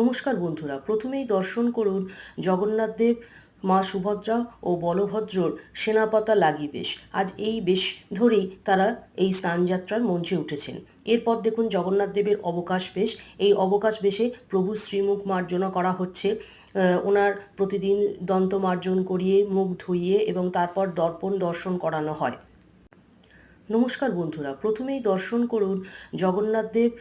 নমস্কার বন্ধুরা, প্রথমেই দর্শন করুন জগন্নাথ দেব, মা সুভদ্রা ও বলভদ্রর সেনাপাতা লাগি বেশ। আজ এই বেশ ধরেই তারা এই স্নানযাত্রার মঞ্চে উঠেছেন। এরপর দেখুন জগন্নাথ দেবের অবকাশ বেশ। এই অবকাশ বেশে প্রভু শ্রীমুখ মার্জনা করা হচ্ছে। ওনার প্রতিদিন দন্ত মার্জন করিয়ে, মুখ ধুইয়ে এবং তারপর দর্পণ দর্শন করানো হয়। নমস্কার বন্ধুরা, প্রথমেই দর্শন করুন জগন্নাথ দেব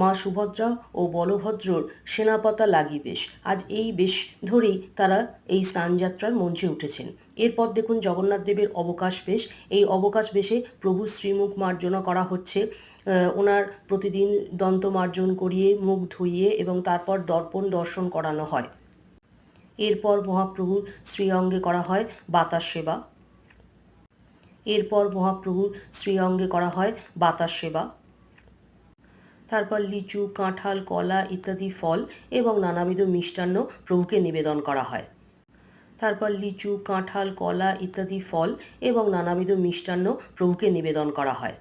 মা সুভদ্রা ও বলভদ্রর সেনাপাতা লাগি বেশ আজ এই বেশ ধরেই তারা এই স্নানযাত্রার মঞ্চে উঠেছেন। এরপর দেখুন জগন্নাথ দেবের অবকাশ বেশ। এই অবকাশ বেশে প্রভু শ্রীমুখ মার্জনা করা হচ্ছে। ওনার প্রতিদিন দন্ত মার্জন করিয়ে, মুখ ধুইয়ে এবং তারপর দর্পণ দর্শন করানো হয়। এরপর মহাপ্রভুর শ্রীঅঙ্গে করা হয় বাতাস সেবা। এরপর মহাপ্রভুর শ্রীঅঙ্গে করা হয় বাতাস সেবা। তারপর লিচু, কাঁঠাল, কলা ইত্যাদি ফল এবং নানাবিধ মিষ্টান্ন প্রভুকে নিবেদন করা হয়। তারপর লিচু, কাঁঠাল, কলা ইত্যাদি ফল এবং নানাবিধ মিষ্টান্ন প্রভুকে নিবেদন করা হয়।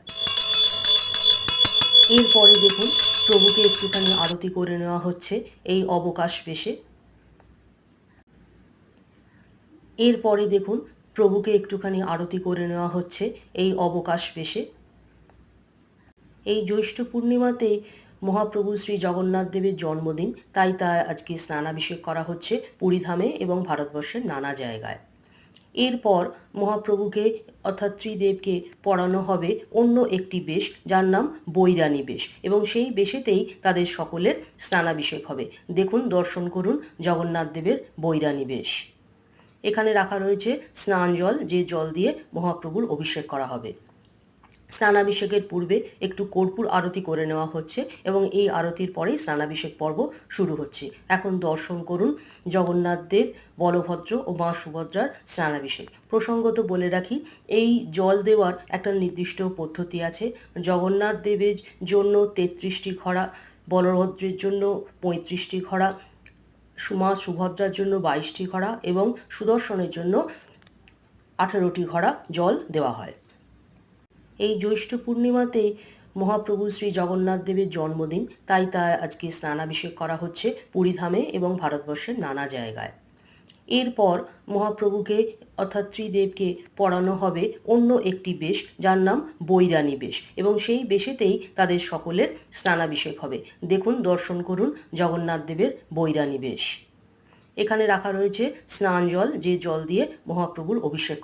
এরপরে দেখুন, প্রভুকে একটুখানি আরতি করে নেওয়া হচ্ছে এই অবকাশ বেশে। এরপরে দেখুন, প্রভুকে একটুখানি আরতি করে নেওয়া হচ্ছে এই অবকাশ বেশে। এই জ্যৈষ্ঠ পূর্ণিমাতেই মহাপ্রভু শ্রী জগন্নাথ দেবের জন্মদিন। তাই তা আজকে স্নানাভিষেক করা হচ্ছে পুরীধামে এবং ভারতবর্ষের নানা জায়গায়। এরপর মহাপ্রভুকে অর্থাৎ ত্রিদেবকে পড়ানো হবে অন্য একটি বেশ, যার নাম বৈরানী বেশ। এবং সেই বেশেতেই তাদের সকলের স্নানাভিষেক হবে। দেখুন, দর্শন করুন জগন্নাথ দেবের বৈরানী বেশ। এখানে রাখা রয়েছে স্নান জল, যে জল দিয়ে মহাপ্রভুর অভিষেক করা হবে। স্নানাভিষেকের পূর্বে একটু কর্পূর আরতি করে নেওয়া হচ্ছে এবং এই আরতির পরেই স্নানাভিষেক পর্ব শুরু হচ্ছে। এখন দর্শন করুন জগন্নাথ দেব, বলভদ্র ও মা সুভদ্রার স্নানাভিষেক। প্রসঙ্গত বলে রাখি, এই জল দেওয়ার একটা নির্দিষ্ট পদ্ধতি আছে। জগন্নাথ দেবের জন্য তেত্রিশটি ঘড়া, বলভদ্রের জন্য পঁয়ত্রিশটি ঘড়া সুমা সুভদ্রার জন্য বাইশটি ঘড়া এবং সুদর্শনের জন্য আঠেরোটি ঘড়া জল দেওয়া হয়। এই জ্যৈষ্ঠ পূর্ণিমাতে মহাপ্রভু শ্রী জগন্নাথ দেবের জন্মদিন। তাই তা আজকে স্নানাভিষেক করা হচ্ছে পুরীধামে এবং ভারতবর্ষের নানা জায়গায়। এরপর মহাপ্রভুকে অর্থাৎ ত্রিদেবকে পড়ানো হবে অন্য একটি বেশ, যার নাম বৈরানী বেশ। এবং সেই বেশেতেই তাদের সকলের স্নানাভিষেক হবে। দেখুন, দর্শন করুন জগন্নাথ দেবের বৈরানী বেশ। এখানে রাখা রয়েছে স্নান জল, যে জল দিয়ে মহাপ্রভুর অভিষেক